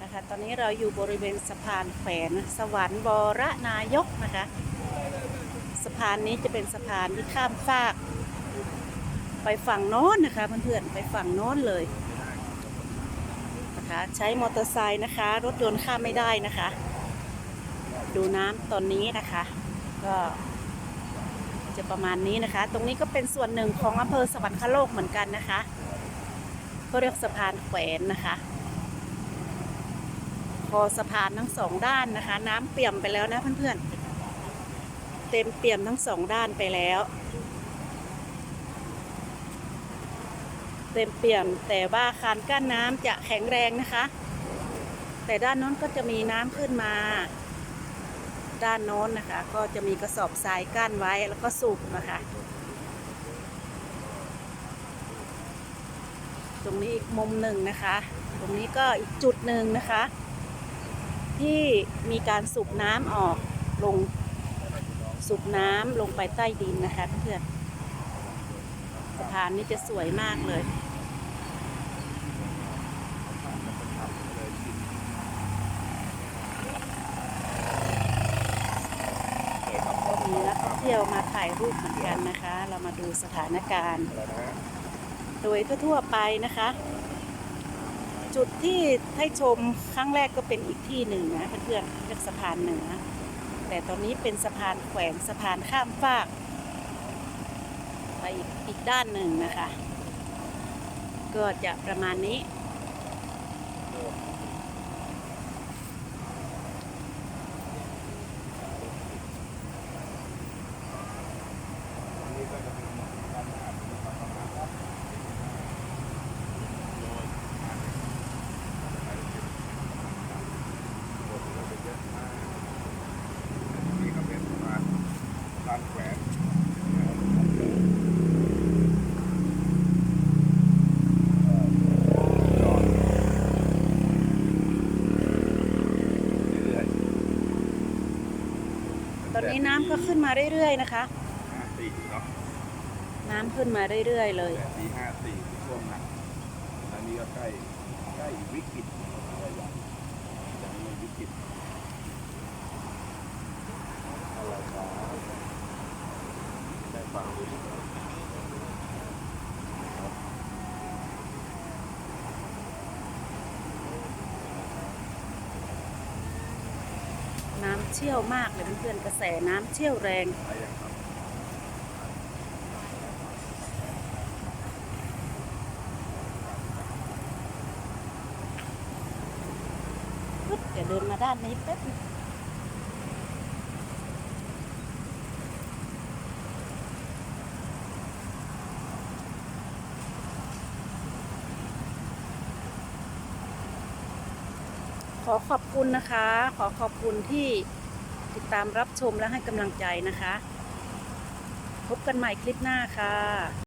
นะคะ ตอนนี้เราอยู่บริเวณสะพานแขวนสวรรค์บรนายกนะคะ สะพานนี้จะเป็นสะพานที่ข้ามฟาก ไปฝั่งโน้นนะคะเพื่อนๆไปฝั่งโน้นเลยนะคะใช้มอเตอร์ไซค์นะคะ รถยนต์ข้ามไม่ได้นะคะ ดูน้ำตอนนี้นะคะ ก็จะประมาณนี้นะคะ ตรงนี้ก็เป็นส่วนหนึ่งของอำเภอสวรรคโลกเหมือนกันนะคะก็เรียกสะพานแขวนนะคะ อสะพานทั้งสองด้านนะคะ น้ำเปี่ยมไปแล้วนะเพื่อนๆ เต็มเปี่ยมทั้งสองด้านไปแล้ว เต็มเปี่ยมแต่ว่าคานกั้นน้ำจะแข็งแรงนะคะ แต่ด้านโน้นก็จะมีน้ำขึ้นมา ด้านโน้นนะคะ ก็จะมีกระสอบทรายกั้นไว้แล้วก็สูบนะคะตรงนี้อีกมุมหนึ่งนะคะ ตรงนี้ก็อีกจุดหนึ่งนะคะ ที่มีการสูบน้ำออกลงสูบน้ำลงไปใต้ดินนะคะเพื่อนสะพานนี้จะสวยมากเลยมีนักท่องเที่ยวมาถ่ายรูปเหมือนกันนะคะ เรามาดูสถานการณ์ โดยทั่วๆไปนะคะ จุดที่ให้ชมครั้งแรกก็เป็นอีกที่หนึ่งนะเพื่อนๆเรียกสะพานเหนือ แต่ตอนนี้เป็นสะพานแขวนสะพานข้ามฟากไปอีกอีกด้านหนึ่งนะคะ ก็จะประมาณนี้ก็เป็นสะพานสะพานแขวนจอดเรื่อยๆ ต อนนี้น้ำก็ขึ้นมาเรื่อยๆนะคะ ห้าสี่เนาะน้ำขึ้นมาเรื่อยๆเลย แต่ปีห้าสี่ช่วงหนักอันนี้ก็ใกล้ใกล้วิกฤตอะไรอย่างยังไม่วิกฤตอะไรครับได้ฟังดูดี น้ำ เชี่ยวมากเลยเพื่อนๆกระแสน้ำเชี่ยวแรงเดี๋ยวเดินมาด้านนี้แป๊บนึงขอขอบคุณนะคะ ขอขอบคุณที่ ติดตามรับชมและให้กำลังใจนะคะ พบกันใหม่คลิปหน้าค่ะ